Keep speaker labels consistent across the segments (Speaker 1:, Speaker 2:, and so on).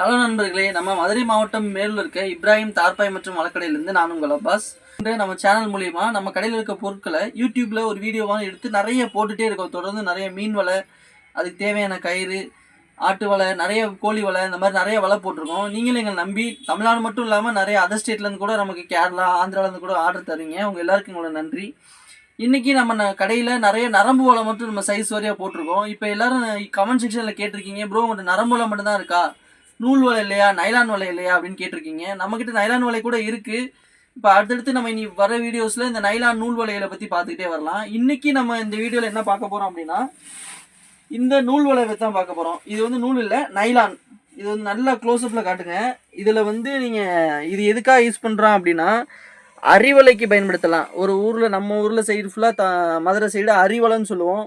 Speaker 1: Hello நண்பர்களே நம்ம மதுரை மாவட்டம் மேலூர் இருக்க இப்ராஹிம் தார்பாய் மற்றும் வழக்கடையிலிருந்து நான் உங்கள் அப்பாஸ். இன்று நம்ம சேனல் மூலிமா நம்ம கடையில் இருக்க பொருட்களை யூடியூப்ல ஒரு வீடியோவாக எடுத்து நிறைய போட்டுட்டே இருக்கோம். தொடர்ந்து நிறைய மீன் வலை அதுக்கு தேவையான கயிறு ஆட்டு வலை நிறைய கோழி வலை இந்த மாதிரி நிறைய வலை போட்டிருக்கோம். நீங்களும் எங்களை நம்பி தமிழ்நாடு மட்டும் இல்லாமல் நிறைய அதர் ஸ்டேட்லேருந்து கூட நமக்கு கேரளா ஆந்திராலேருந்து கூட ஆர்டர் தரீங்க. உங்கள் எல்லாருக்கும் உங்களோட நன்றி. இன்றைக்கி நம்ம கடையில் நிறைய நரம்பு வலை மட்டும் நம்ம சைஸ் வரையாக போட்டிருக்கோம். இப்போ எல்லாரும் கமெண்ட் செக்ஷனில் கேட்டிருக்கீங்க ப்ரோ உங்கள்கிட்ட நரம்பு வலை மட்டும் தான் இருக்கா? நூல் வலை இல்லையா நைலான் வலை இல்லையா அப்படின்னு கேட்டிருக்கீங்க. நம்மக்கிட்ட நைலான் வலை கூட இருக்குது இப்போ அடுத்தடுத்து நம்ம இனி வர வீடியோஸில் இந்த நைலான் நூல் வலைகளை பற்றி பார்த்துக்கிட்டே வரலாம். இன்றைக்கி நம்ம இந்த வீடியோவில் என்ன பார்க்க போகிறோம் அப்படின்னா இந்த நூல் வலை பற்றி தான் பார்க்க போகிறோம் இது வந்து நூல் இல்லை நைலான் இது வந்து நல்லா க்ளோஸ்அப்பில் காட்டுங்க. இதில் வந்து நீங்கள் இது எதுக்காக யூஸ் பண்ணுறோம் அப்படின்னா அரிவலைக்கு பயன்படுத்தலாம். ஒரு ஊரில் நம்ம ஊரில் சைடு ஃபுல்லாக த மதுரை சைடு அரிவலைன்னு சொல்லுவோம்.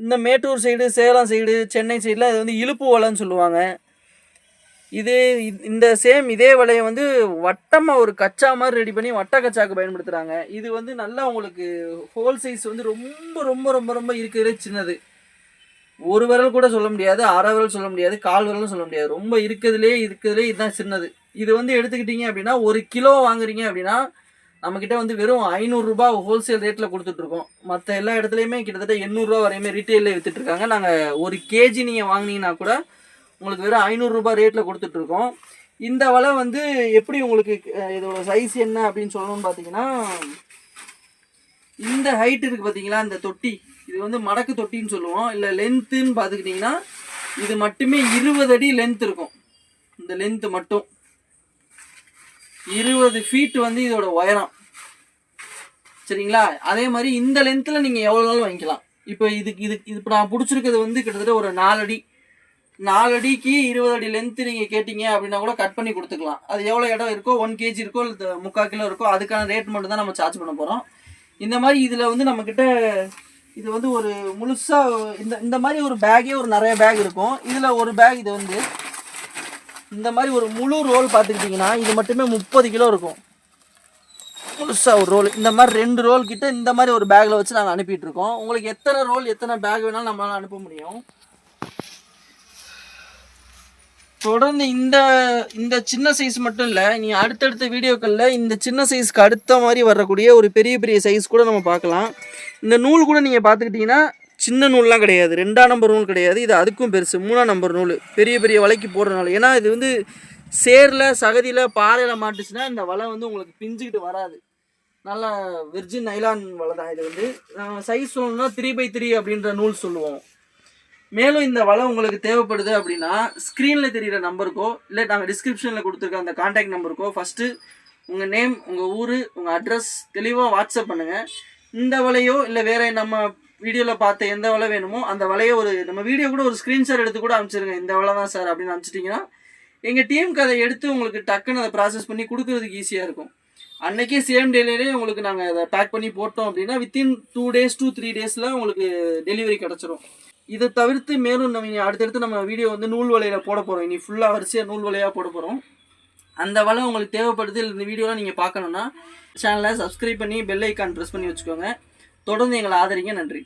Speaker 1: இந்த மேட்டூர் சைடு சேலம் சைடு சென்னை சைடில் இது வந்து இழுப்பு வலைன்னு சொல்லுவாங்க. இதே இந்த சேம் இதே வலையை வந்து வட்டமாக ஒரு கச்சா மாதிரி ரெடி பண்ணி வட்ட கச்சாக்கு பயன்படுத்துகிறாங்க இது வந்து நல்லா உங்களுக்கு ஹோல் சைஸ் வந்து ரொம்ப ரொம்ப ரொம்ப ரொம்ப இருக்கிறதே சின்னது. ஒரு விரல் கூட சொல்ல முடியாது அரை விரல் சொல்ல முடியாது கால் விரலும் சொல்ல முடியாது. ரொம்ப இருக்கிறதுலே இருக்கிறதுலே இதுதான் சின்னது. இது வந்து எடுத்துக்கிட்டீங்க அப்படின்னா ஒரு கிலோ வாங்குறீங்க அப்படின்னா நம்மக்கிட்ட வந்து வெறும் ஐநூறுரூபா ஹோல்சேல் ரேட்டில் கொடுத்துட்ருக்கோம். மற்ற எல்லா இடத்துலையுமே கிட்டத்தட்ட எண்ணூறுரூவா வரையுமே ரீட்டெயிலில் விற்றுட்ருக்காங்க நாங்கள் ஒரு கேஜி நீங்கள் வாங்குனீங்கன்னா கூட உங்களுக்கு வெறும் ஐநூறுரூபா ரேட்டில் கொடுத்துட்ருக்கோம். இந்த வலை வந்து எப்படி உங்களுக்கு இதோட சைஸ் என்ன அப்படின்னு சொல்லணும்னு பார்த்தீங்கன்னா இந்த ஹைட் இருக்குது பார்த்தீங்களா இந்த தொட்டி. இது வந்து மடக்கு தொட்டின்னு சொல்லுவோம். இல்லை லென்த்துன்னு பார்த்துக்கிட்டிங்கன்னா இது மட்டுமே இருபது அடி லென்த் இருக்கும். இந்த லென்த்து மட்டும். இருபது ஃபீட் வந்து இதோட உயரம். சரிங்களா? அதே மாதிரி இந்த லென்த்தில் நீங்கள் எவ்வளோ நாள் வாங்கிக்கலாம். இப்போ இதுக்கு இதுக்கு இது இப்போ நான் பிடிச்சிருக்கிறது வந்து கிட்டத்தட்ட ஒரு நாலடி நாலு அடிக்கு இருபது அடி லென்த்து நீங்கள் கேட்டிங்க அப்படின்னா கூட கட் பண்ணி கொடுத்துக்கலாம். அது எவ்வளோ இடம் இருக்கோ ஒன் கேஜி இருக்கோ இல்லை முக்கால் கிலோ இருக்கோ அதுக்கான ரேட் மட்டும் தான் நம்ம சார்ஜ் பண்ண போகிறோம் இந்த மாதிரி இதில் வந்து நம்மக்கிட்ட இது வந்து ஒரு முழுசாக இந்த இந்த மாதிரி ஒரு பேக்கே ஒரு நிறைய பேக் இருக்கும். இதில் ஒரு பேக் இது வந்து இந்த மாதிரி ஒரு முழு ரோல் பார்த்துக்கிட்டிங்கன்னா இது மட்டுமே முப்பது கிலோ இருக்கும். முழுசாக ஒரு ரோல் இந்த மாதிரி ரெண்டு ரோல் கிட்ட இந்த மாதிரி ஒரு பேக்கில் வச்சு நாங்கள் அனுப்பிட்டு இருக்கோம். உங்களுக்கு எத்தனை ரோல் எத்தனை பேக் வேணாலும் நம்மளால் அனுப்ப முடியும். தொடர்ந்து இந்த இந்த சின்ன சைஸ் மட்டும் இல்லை நீ அடுத்தடுத்த வீடியோக்களில் இந்த சின்ன சைஸ்க்கு அடுத்த மாதிரி வரக்கூடிய ஒரு பெரிய பெரிய சைஸ் கூட நம்ம பார்க்கலாம். இந்த நூல் கூட நீங்கள் பார்த்துக்கிட்டிங்கன்னா சின்ன நூல்லாம் கிடையாது. ரெண்டாம் நம்பர் நூல் கிடையாது. இது அதுக்கும் பெருசு. மூணாம் நம்பர் நூல். பெரிய பெரிய வலைக்கு போடுறனால ஏன்னா இது வந்து சேரில் சகதியில் பாறையில் மாட்டுச்சுன்னா இந்த வலை வந்து உங்களுக்கு பிஞ்சுக்கிட்டு வராது. நல்லா விர்ஜின் நைலான் வலை தான் இது வந்து. சைஸ் சொல்லணும்னா த்ரீ பை த்ரீ அப்படின்ற நூல் சொல்லுவோம். மேலும் இந்த வலை உங்களுக்கு தேவைப்படுது அப்படின்னா ஸ்க்ரீனில் தெரிகிற நம்பருக்கோ இல்லை நாங்கள் டிஸ்கிரிப்ஷனில் கொடுத்துருக்க அந்த காண்டாக்ட் நம்பருக்கோ ஃபஸ்ட்டு உங்கள் நேம் உங்கள் ஊர் உங்கள் அட்ரஸ் தெளிவாக வாட்ஸ்அப் பண்ணுங்கள் இந்த வலையோ இல்லை வேறு நம்ம வீடியோவில் பார்த்த எந்த வலை வேணுமோ அந்த வலையை ஒரு நம்ம வீடியோ கூட ஒரு ஸ்க்ரீன்ஷாட் எடுத்து கூட அனுப்பிச்சிருங்க. இந்த வலை தான் சார் அப்படின்னு அனுப்பிச்சிட்டிங்கன்னா எங்கள் டீமுக்கு அதை எடுத்து உங்களுக்கு டக்குன்னு அதை ப்ராசஸ் பண்ணி கொடுக்குறதுக்கு ஈஸியாக இருக்கும். அன்றைக்கே சேம் டேலேயே உங்களுக்கு நாங்கள் அதை பேக் பண்ணி போட்டோம் அப்படின்னா within two days two three டேஸில் உங்களுக்கு டெலிவரி கிடச்சிரும். இதை தவிர்த்து மேலும் நம்ம இனி அடுத்தடுத்து நம்ம வீடியோ வந்து நூல் வலையில் போட போகிறோம் இனி ஃபுல்லாக வரிசையாக நூல் வலையாக போட போகிறோம் அந்த வலை உங்களுக்கு தேவைப்படுது இந்த வீடியோலாம் நீங்கள் பார்க்கணுன்னா சேனலை சப்ஸ்கிரைப் பண்ணி பெல் ஐக்கான் ப்ரெஸ் பண்ணி வச்சுக்கோங்க. தொடர்ந்து எங்களை ஆதரிங்க. நன்றி.